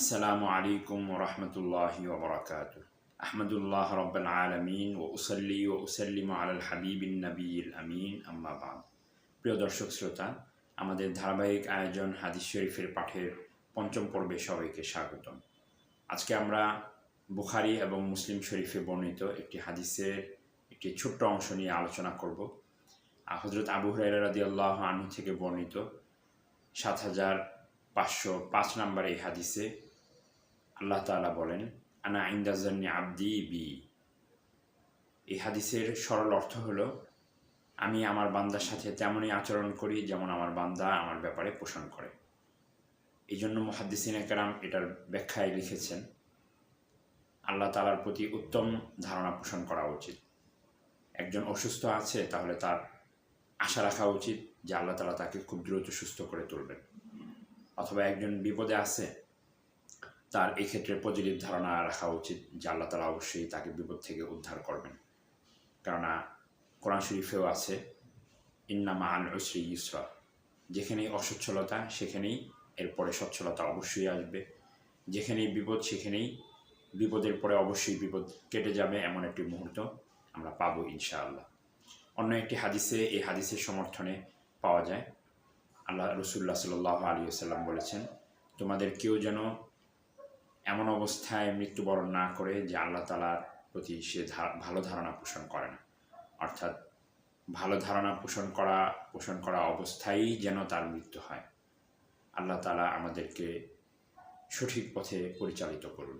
السلام عليكم ورحمة الله وبركاته أحمد الله رب العالمين وأصلي وأسلم على الحبيب النبي الأمين أما بعد প্রিয় দর্শক শ্রোতা আমাদের ধারাবাহিক আয়োজন হাদিস শরীফের পাঠের পঞ্চম পর্বে সবাইকে স্বাগতম আজকে আমরা বুখারি এবং মুসলিম শরীফে বর্ণিত একটি হাদিসের একটি ছোট্ট অংশ নিয়ে আলোচনা করব হজরত আবু হুরাইরা রাদিয়াল্লাহু আনহু থেকে বর্ণিত সাত হাজার পাঁচশো পাঁচ নম্বর এই হাদিসে আল্লাহ তাআলা বলেন, আনা ইন্দাজান্নি আব্দি বি। এই হাদিসের সরল অর্থ হলো, আমি আমার বান্দার সাথে তেমনই আচরণ করি যেমন আমার বান্দা আমার ব্যাপারে পোষণ করে। এই জন্য মহাদ্দিসিন একরাম এটার ব্যাখ্যায় লিখেছেন, আল্লাহ তালার প্রতি উত্তম ধারণা পোষণ করা উচিত। একজন অসুস্থ আছে তাহলে তার আশা রাখা উচিত যে আল্লাহ তালা তাকে খুব দ্রুত সুস্থ করে তুলবেন। অথবা একজন বিপদে আছে তার এই ক্ষেত্রে পজিটিভ ধারণা রাখা উচিত যে আল্লাহ তালা অবশ্যই তাকে বিপদ থেকে উদ্ধার করবেন। কেননা কোরআন শরীফেও আছে ইন্নামা আল উসরি ইসরা যেখানেই অসচ্ছলতা, সেখানেই এরপরে সচ্ছলতা অবশ্যই আসবে। যেখানেই বিপদ, সেখানেই বিপদের পরে অবশ্যই বিপদ কেটে যাবে এমন একটি মুহূর্ত আমরা পাবো ইনশাআল্লাহ। অন্য একটি হাদিসে, এই হাদিসের সমর্থনে পাওয়া যায়। আল্লাহ রসুল্লাহ সাল আলী আসাল্লাম বলেছেন, তোমাদের কেউ যেন এমন অবস্থায় মৃত্যুবরণ না করে যে আল্লাহ তালার প্রতি সে ভালো ধারণা পোষণ করে না অর্থাৎ ভালো ধারণা পোষণ করা পোষণ করা অবস্থায়ই যেন তার মৃত্যু হয়। আল্লাহ তালা আমাদেরকে সঠিক পথে পরিচালিত করুন।